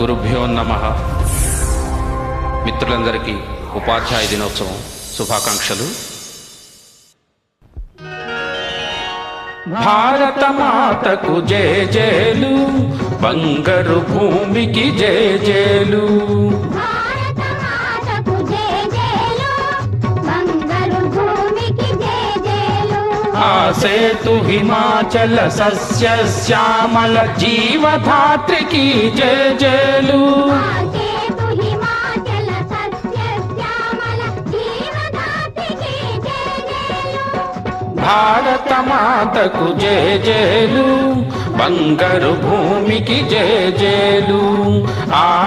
గురుభ్యో నమ. మిత్రులందరికీ ఉపాధ్యాయ దినోత్సవం శుభాకాంక్షలు. భారత మాతకు జయ జయలు బంగారు భూమికి జయ జయలు. భారత మాతకు జయ జయలు బంగారు భూమికి జయ జయలు. ఆ సేతు హిమాచల సస్య శ్యామల జీవధాత్రికి శ్యామల జీవదాతికి జయ జయలు. భారత మాతకు జయ జయలు. బంగారు భూమికి జయ జయలు. ఆ,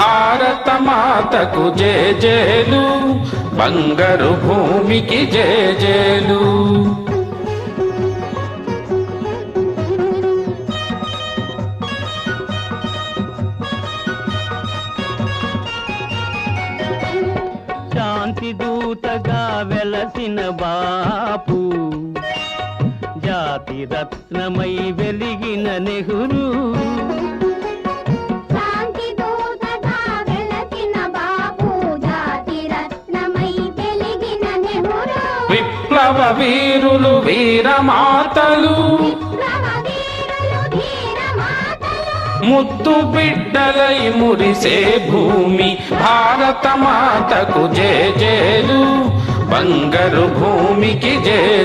భారత మాతకు జయ జయలు బంగారు భూమికి జయ జయలు. శాంతి దూతగా వెలసిన బాపు జాతి రత్నమై వెలిగిన నెహ్రూ. వీరులు వీరమాతలు. ముద్దు బిడ్డలై మురిసే భూమి భారత మాతకు జయ జయలు బంగారు భూమికి జయ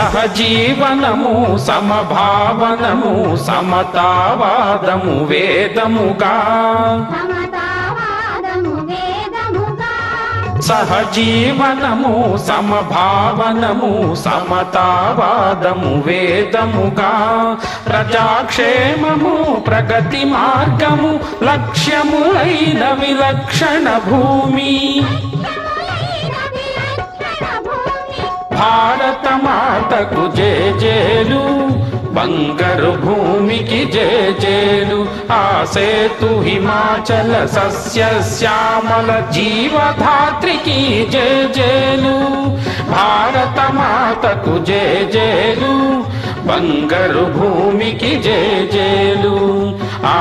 సహజీవనము సమభావనము సమతావాదము వేదముగా. సహజీవనము సమభావనము సమతావాదము వేదముగా. ప్రజాక్షేమము ప్రగతి మార్గము లక్ష్యములైన విలక్షణ భూమి భారత మాతకు జయ జయలు బంగారు భూమికి జయ జయలు ఆ సేతు హిమాచల సస్య శ్యామల జీవధాత్రికి జయ జయలు భారత మాతకు జయ జయలు బంగారు భూమికి జయ జయలు ఆ